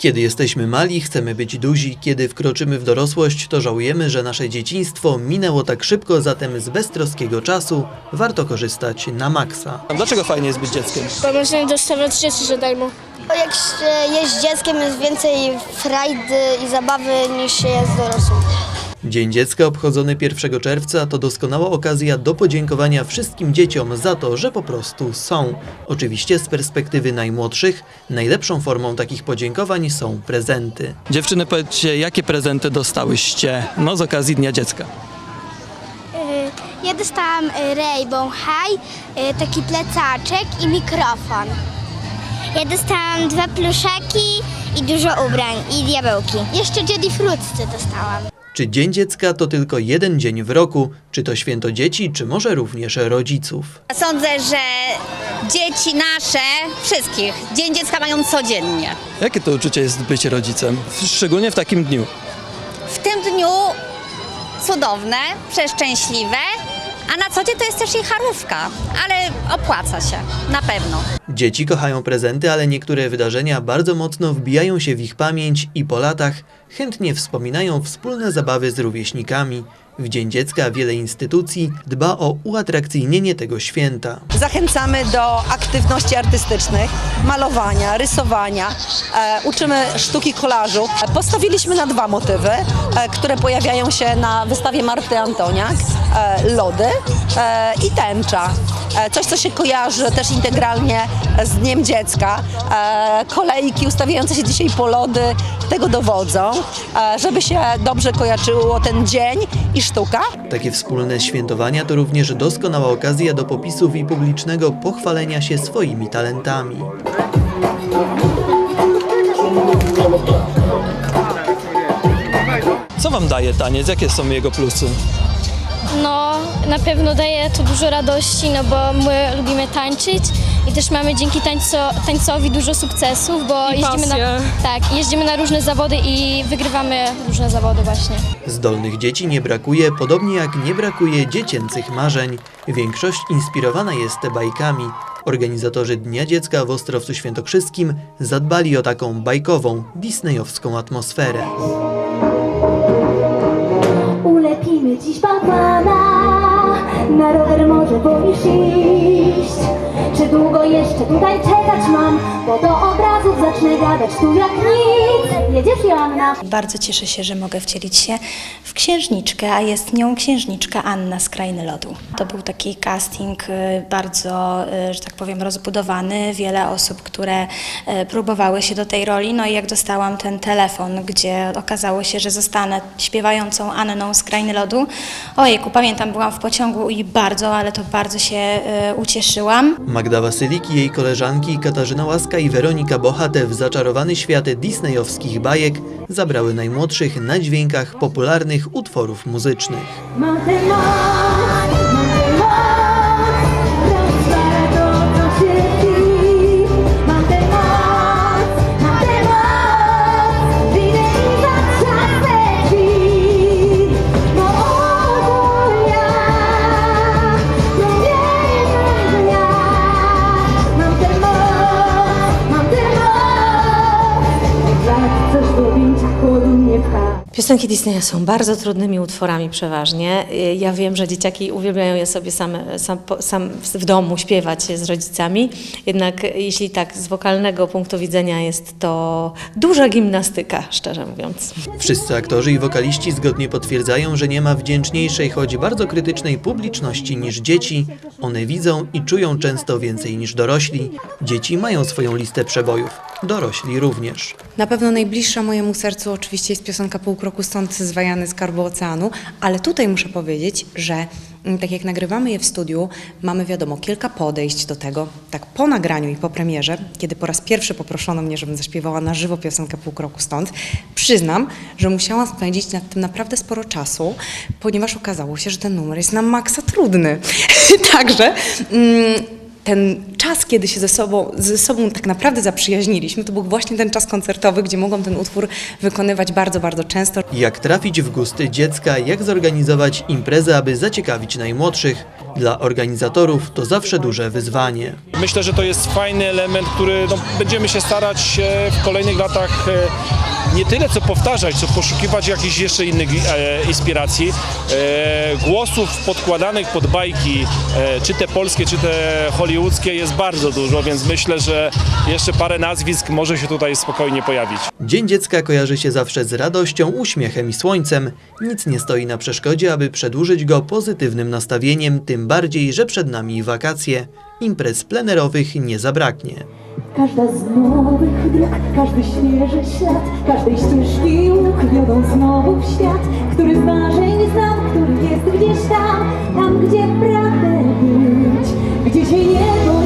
Kiedy jesteśmy mali, chcemy być duzi, kiedy wkroczymy w dorosłość, to żałujemy, że nasze dzieciństwo minęło tak szybko, zatem z beztroskiego czasu warto korzystać na maksa. Dlaczego fajnie jest być dzieckiem? Bo możemy dostawać rzeczy za darmo. Bo jak się jest dzieckiem, jest więcej frajdy i zabawy niż się jest dorosłym. Dzień Dziecka obchodzony 1 czerwca to doskonała okazja do podziękowania wszystkim dzieciom za to, że po prostu są. Oczywiście z perspektywy najmłodszych najlepszą formą takich podziękowań są prezenty. Dziewczyny, powiedzcie, jakie prezenty dostałyście no, z okazji Dnia Dziecka? Ja dostałam y, Rainbow High, y, taki plecaczek i mikrofon. Ja dostałam dwa pluszaki i dużo ubrań i diabełki. Jeszcze Jedi Fruitsy dostałam. Czy Dzień Dziecka to tylko jeden dzień w roku, czy to święto dzieci, czy może również rodziców? Sądzę, że dzieci nasze, wszystkich, Dzień Dziecka mają codziennie. Jakie to uczucie jest być rodzicem? Szczególnie w takim dniu. W tym dniu cudowne, przeszczęśliwe, a na co dzień to jest też i charówka, ale opłaca się, na pewno. Dzieci kochają prezenty, ale niektóre wydarzenia bardzo mocno wbijają się w ich pamięć i po latach chętnie wspominają wspólne zabawy z rówieśnikami. W Dzień Dziecka wiele instytucji dba o uatrakcyjnienie tego święta. Zachęcamy do aktywności artystycznych, malowania, rysowania. E, uczymy sztuki kolażu. Postawiliśmy na dwa motywy, e, które pojawiają się na wystawie Marty Antoniak. E, lody e, i tęcza. E, coś, co się kojarzy też integralnie z Dniem Dziecka. E, kolejki ustawiające się dzisiaj po lody tego dowodzą, e, żeby się dobrze kojarzyło ten dzień i sztuka. Takie wspólne świętowania to również doskonała okazja do popisów i publicznego pochwalenia się swoimi talentami. Co wam daje taniec? Jakie są jego plusy? No, na pewno daje to dużo radości, no bo my lubimy tańczyć i też mamy dzięki tańco, tańcowi dużo sukcesów, bo jeździmy na, tak, jeździmy na różne zawody i wygrywamy różne zawody właśnie. Zdolnych dzieci nie brakuje, podobnie jak nie brakuje dziecięcych marzeń. Większość inspirowana jest bajkami. Organizatorzy Dnia Dziecka w Ostrowcu Świętokrzyskim zadbali o taką bajkową, disneyowską atmosferę. Dziś bałwana Na rower może wolisz iść Czy długo jeszcze tutaj czekać mam? Bo do obrazów zacznę gadać tu jak nic Jedziesz Joanna? Bardzo cieszę się, że mogę wcielić się w księżniczkę, a jest nią księżniczka Anna z Krainy Lodu. To był taki casting y, bardzo, y, że tak powiem, rozbudowany. Wiele osób, które y, próbowały się do tej roli. No i jak dostałam ten telefon, gdzie okazało się, że zostanę śpiewającą Anną z Krainy Lodu, ojejku, pamiętam, byłam w pociągu i bardzo, ale to bardzo się ucieszyłam. Magda Wasylik i jej koleżanki Katarzyna Łaska i Weronika Bohate w zaczarowany świat disneyowskich bajek zabrały najmłodszych na dźwiękach popularnych utworów muzycznych. Piosenki Disneya są bardzo trudnymi utworami przeważnie. Ja wiem, że dzieciaki uwielbiają je sobie same, sam, sam w domu śpiewać z rodzicami. Jednak jeśli tak z wokalnego punktu widzenia jest to duża gimnastyka, szczerze mówiąc. Wszyscy aktorzy i wokaliści zgodnie potwierdzają, że nie ma wdzięczniejszej, choć bardzo krytycznej publiczności niż dzieci. One widzą i czują często więcej niż dorośli. Dzieci mają swoją listę przebojów, dorośli również. Na pewno najbliższa mojemu sercu oczywiście jest piosenka Pół kroku stąd zwajany z Karbu Oceanu, ale tutaj muszę powiedzieć, że mm, tak jak nagrywamy je w studiu, mamy wiadomo kilka podejść do tego. Tak po nagraniu i po premierze, kiedy po raz pierwszy poproszono mnie, żebym zaśpiewała na żywo piosenkę Pół kroku stąd, przyznam, że musiałam spędzić nad tym naprawdę sporo czasu, ponieważ okazało się, że ten numer jest na maksa trudny. Także mm, ten czas, kiedy się ze sobą, ze sobą tak naprawdę zaprzyjaźniliśmy, to był właśnie ten czas koncertowy, gdzie mogłam ten utwór wykonywać bardzo, bardzo często. Jak trafić w gusty dziecka, jak zorganizować imprezę, aby zaciekawić najmłodszych? Dla organizatorów to zawsze duże wyzwanie. Myślę, że to jest fajny element, który no, będziemy się starać e, w kolejnych latach e, nie tyle co powtarzać, co poszukiwać jakichś jeszcze innych e, inspiracji. E, głosów podkładanych pod bajki, e, czy te polskie, czy te hollywoodzkie jest bardzo dużo, więc myślę, że jeszcze parę nazwisk może się tutaj spokojnie pojawić. Dzień dziecka kojarzy się zawsze z radością, uśmiechem i słońcem. Nic nie stoi na przeszkodzie, aby przedłużyć go pozytywnym nastawieniem, tym bardziej, że przed nami wakacje. Imprez plenerowych nie zabraknie. Każda z nowych dróg, każdy świeży ślad, każdej ścieżki łuk wiodą znowu w świat, który z marzeń znam, który jest gdzieś tam, tam gdzie pragnę być, gdzie się nie boję.